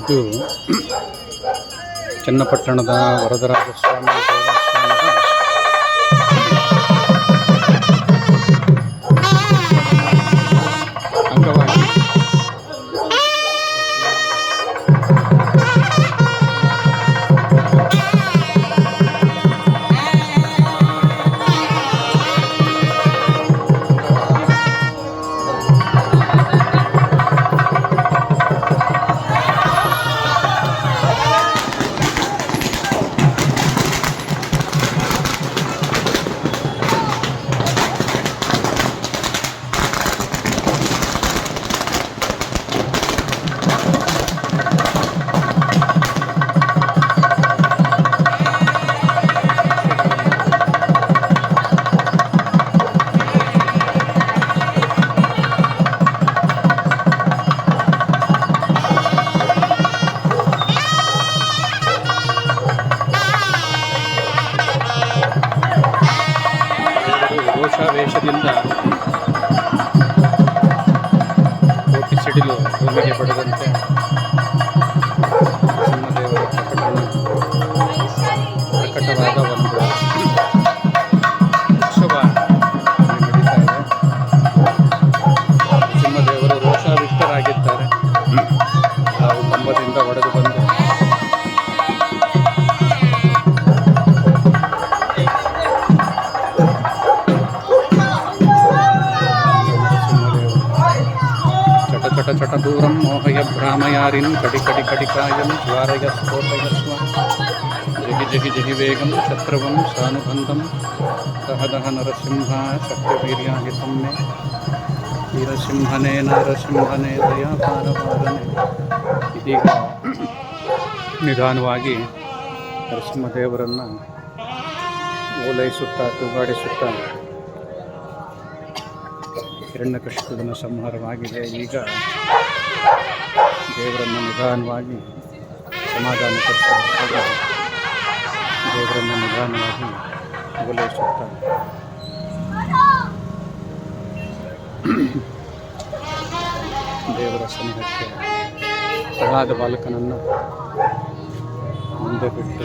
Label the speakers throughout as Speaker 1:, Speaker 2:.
Speaker 1: ಇದು ಚನ್ನಪಟ್ಟಣದ ವರದರಾಜ ಸ್ವಾಮಿ ರೋಷಾವೇಶದಿಂದ ಕೋಟಿ ಸಿಡಿಲು ಭೂಮಿಗೆ ಬಡದಂತೆ ಚಟ ಚಟ ದೂರಂ ಮೋಹಯ ಭ್ರಾಮಯಾರಿನ್ ಕಡಿ ಕಡಿ ಕಡಿಕಾಯಂ ದ್ವಾರಯ ಸ್ಫೋಟಯ ಸ್ವ ಜಗಿ ಜಗಿ ಜಗಿ ವೇಗಂ ಶತ್ರವಂ ಸಾನುಬಂಧಂ ಸಹದಹ ನರಸಿಂಹ ಶಕ್ತಿವೀರ್ಯಾಹಿತಂ ಮೇ ವೀರಸಿಂಹನೇ ನರಸಿಂಹನೇ ದಯಾಪಾರವಾರನೆ ಇದೀಗ ನಿಧಾನವಾಗಿ ನರಸಿಂಹದೇವರನ್ನು ಓಲೈಸುತ್ತಾ ತೂಗಾಡಿಸುತ್ತಾ ಹಿರಣ್ಯಕಶಿಪುವಿನ ಸಂಹಾರವಾಗಿದೆ. ಈಗ ದೇವರನ್ನು ನಿಧಾನವಾಗಿ ಸಮಾಧಾನಪಡಿಸಬೇಕಾಗಿ ದೇವರನ್ನು ನಿಧಾನವಾಗಿ ಓಲೈಸುತ್ತಾರೆ ದೇವರ ಸನಿಹಕ್ಕೆ ಪ್ರಹ್ಲಾದ ಬಾಲಕನನ್ನು ಮುಂದೆ ಬಿಟ್ಟು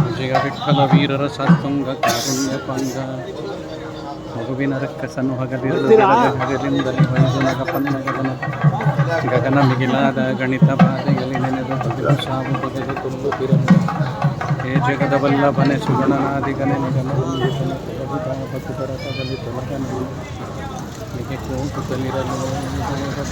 Speaker 1: ವಿಜಯ ವಿಠಲ ವೀರರ ಸತ್ವಂಗ ಕಾರುಣ್ಯ ಪಂಗ ಮಗುವಿನ ರಕ್ಕಸನು ಹಗಲಿರಲು ಹಗಲಿಂದಲೇ ವೈಗುಣಗ ಪನ್ನಗದನ ಗಗನ ಮಿಗಿಲಾದ ಗಣಿತ ಬಾಧೆಯಲ್ಲಿ ನೆನೆದು ಬಗೆದು ಸಾವು ಬಗೆದು ತುಂಬುತ್ತಿರಲು ಹೇ ಜಗದ ವಲ್ಲಭನೆ ಸುಗಣನಾದಿಗನೆ ನಿಗಮ ವಂದಿತನ ತೊಲಗಿದ ಬಕುತರ ತಗಲಿ ತೊಲಗನ ಹೀಗೆ ಕೋಟುತ್ತಲಿರಲು